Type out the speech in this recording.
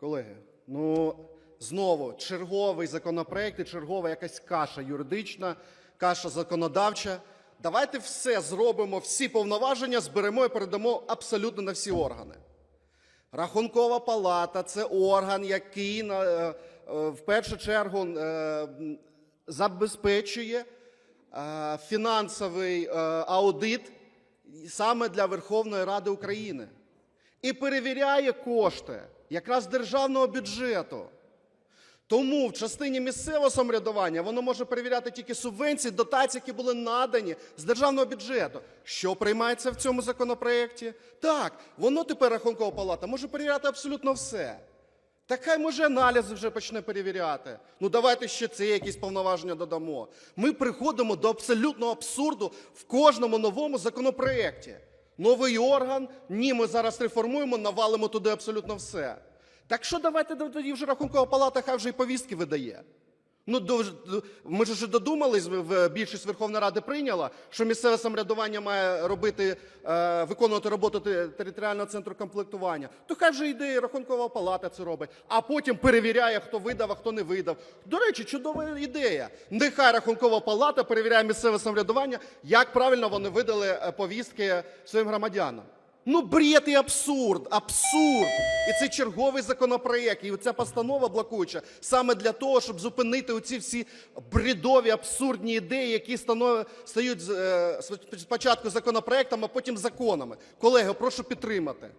Колеги, ну знову черговий законопроект і чергова якась каша юридична, каша законодавча. Давайте все зробимо, всі повноваження зберемо і передамо абсолютно на всі органи. Рахункова палата це орган, який е, е, в першу чергу е, забезпечує фінансовий аудит саме для Верховної Ради України і перевіряє кошти якраз державного бюджету. Тому в частині місцевого самоврядування воно може перевіряти тільки субвенції, дотації, які були надані з державного бюджету. Що приймається в цьому законопроєкті? Так, воно тепер рахункова палата може перевіряти абсолютно все. Так хай може аналізи вже почне перевіряти. Ну давайте ще це якісь повноваження додамо. Ми приходимо до абсолютного абсурду в кожному новому законопроєкті. Новий орган, ні, ми зараз реформуємо, навалимо туди абсолютно все. Так що давайте тоді вже рахункова палата хай вже і повістки видає. Ну, до- до- ми ж вже додумались, більшість Верховної Ради прийняла, що місцеве самоврядування має робити, е, виконувати роботу територіального центру комплектування. То хай вже йде і рахункова палата це робить, а потім перевіряє, хто видав, а хто не видав. До речі, чудова ідея. Нехай рахункова палата перевіряє місцеве самоврядування, як правильно вони видали е, повістки своїм громадянам. Ну, бред і абсурд, абсурд. І це черговий законопроєкт, і ця постанова блокуюча саме для того, щоб зупинити оці всі бредові, абсурдні ідеї, які стають е, спочатку законопроектами, а потім законами. Колеги, прошу підтримати.